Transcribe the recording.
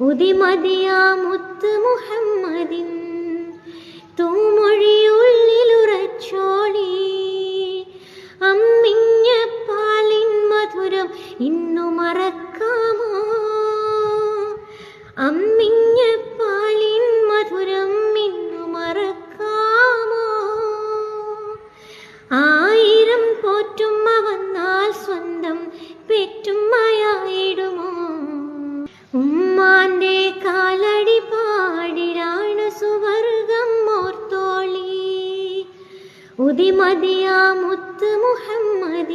ഉദിമതിയാ മുത്ത് മുഹമ്മദിൻ തൂമൊഴിയുള്ളിലുറച്ചോളി. അമ്മിഞ്ഞ പാലിൻ മധുരം ഇന്നു മറക്കാമോ? അമ്മിഞ്ഞ ഉദിമതിയാ മുത്ത് മുഹമ്മദിൻ